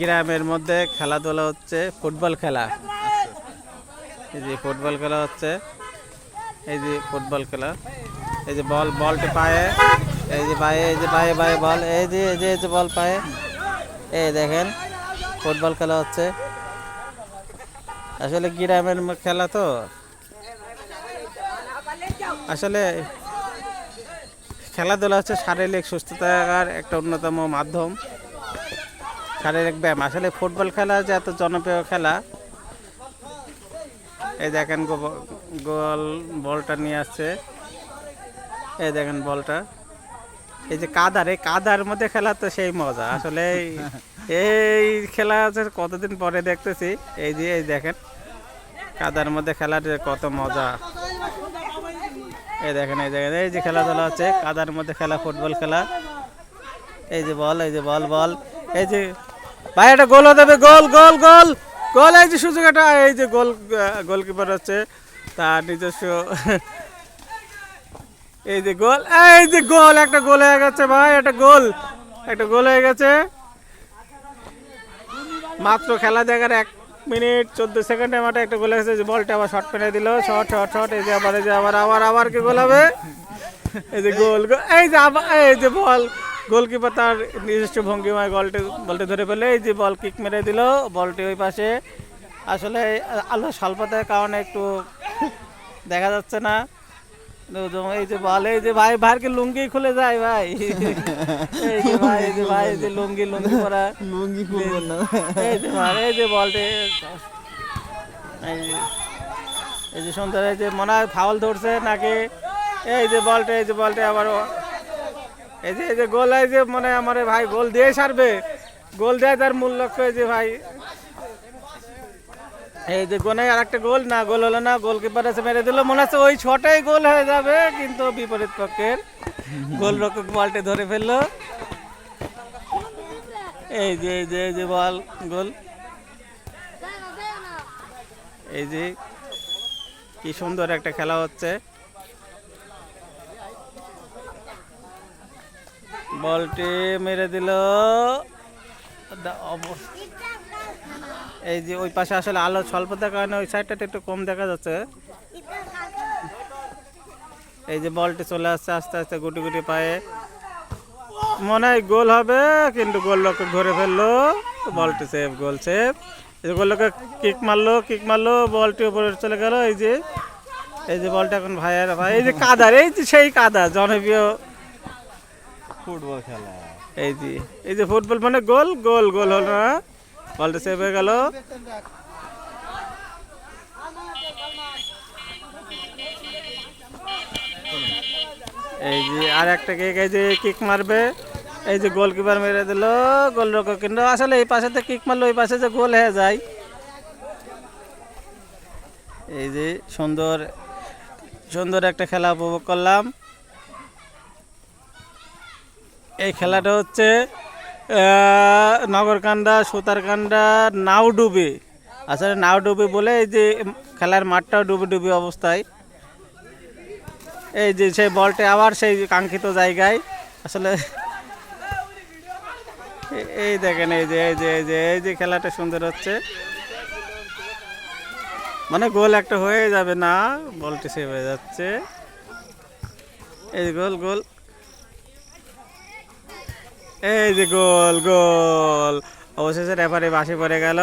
গ্রামের মধ্যে খেলাধুলা হচ্ছে, ফুটবল খেলা। এই যে ফুটবল খেলা হচ্ছে, এই যে ফুটবল খেলা। এই যে বল, বলটি পায়ে, এই যে পায়ে, এই যে পায়ে পায়ে বল, এই যে এই যে এই যে বল পায়ে। এই দেখেন, ফুটবল খেলা হচ্ছে। আসলে গ্রামের খেলা তো। আসলে খেলাধুলা হচ্ছে শারীরিক সুস্থতার একটা অন্যতম মাধ্যম। শারীরিক ব্যায়াম। আসলে ফুটবল খেলা যে এত জনপ্রিয় খেলা, এই দেখেন গোল বলটা নিয়ে আসছে। এই দেখেন বলটা। এই যে কাদার, এই কাদার মধ্যে খেলা তো সেই মজা। আসলে এই- খেলা আছে কতদিন পরে দেখতেছি, এই যে এই দেখেন, কাদার মধ্যে খেলার কত মজা। এই দেখেন এই দেখেন, এই যে খেলাধুলা হচ্ছে, কাদার মধ্যে খেলা, ফুটবল খেলা। এই যে বল, এই যে বল বল। এই যে ভাই এটা গোল হতে হবে গোল গোল গোল। গোল এই যে সুযোগ এটা এই যে গোল গোলকিপার হচ্ছে তার নিজস্ব। এই যে গোল এই যে গোল একটা গোল হয়ে গেছে ভাই একটা গোল একটা গোল হয়ে গেছে। মাত্র খেলা দেখার এক মিনিট চোদ্দ সেকেন্ডের মাঠে একটা গোল হয়েছে যে বলটা আবার শর্ট পেনে দিল শর্ট শর্ট শর্ট এই যে আবার এই যে আবার আবার আবার কি গোল হবে? এই যে গোল গোল, এই যে আবার এই যে বল। গোলকিপার তার নিজস্ব ভঙ্গিমায় বলটি বলটি ধরে ফেলে এই যে বল কিক মেরে দিল বলটি ওই পাশে আসলে আলো স্বল্পতার কারণে একটু দেখা যাচ্ছে না এই যে বল এই যে ভাই ভাইকে লুঙ্গি খুলে যায় ভাই এই যে ভাই এই যে ভাই এই যে লুঙ্গি লুঙ্গি পরা লুঙ্গি খুলবো না এই যে ভাই এই যে বলটি এই যে- এই যে সুন্দর এই যে মনে হয় ফাউল ধরছে নাকি এই যে বলটা এই যে বলটা আবার এই যে এই যে গোল, এই যে মনে আমার ভাই গোল দিয়ে সারবে। গোল দেয় তার মূল লক্ষ্য এই যে ভাই। এই যে গোনে আর একটা গোল, না, গোল হলো না, গোলকিপার এসে মেরে দিল। মনে হচ্ছে ওই ছটাই গোল হয়ে যাবে, কিন্তু বিপরীত পক্ষের গোল রক্ষক বলটি ধরে ফেলল। এই যে এই যে এই যে বল, গোল। এই যে, কি সুন্দর একটা খেলা হচ্ছে। বলটি মেরে দিল। এই যে ওই পাশে আসলে আলো স্বল্পতার কারণে ওই সাইডটাতে একটু কম দেখা যাচ্ছে। এই যে বলটি চলে আসছে আস্তে আস্তে গুটি গুটি পায়ে। মনে হয় গোল হবে, কিন্তু গোল লোক ধরে ফেলল। বলটি সেভ গোল সেভ এই গোল লোকে কিক মারলো কিক মারলো, বলটি উপরে চলে গেল। এই যে এই যে বলটা এখন ভাইয়ের, ভাই, এই যে কাদার, এই যে সেই কাদা, জনপ্রিয় ফুটবল খেলা। এই যে এই যে ফুটবল মানে গোল গোল গোল হলো না বলটা সেভ হয়ে গেল। এই যে আর একটা কেক এই যে কিক মারবে। এই যে গোলকিপার মেরে দিল, গোল রক্ষক কিন্তু আসলে এই পাশে তো কিক মারলো, ওই পাশে যে গোল হয়ে যায়। এই যে সুন্দর সুন্দর একটা খেলা উপভোগ করলাম। এই খেলাটা হচ্ছে নগরকান্দা, সুতারকান্দা, নাওডুবি। আসলে নাওডুবি বলে এই যে খেলার মাঠটাও ডুবি ডুবি অবস্থায়। এই যে সেই বলটা আবার সেই কাঙ্ক্ষিত জায়গায়। আসলে এই দেখেন, এই যে এই যে এই যে এই যে খেলাটা সুন্দর হচ্ছে। মানে গোল একটা হয়ে যাবে না, বলটি সেভ হয়ে যাচ্ছে। এই গোল গোল। এই যে গোল গোল। অবশেষে রেফারি বাসি পড়ে গেল।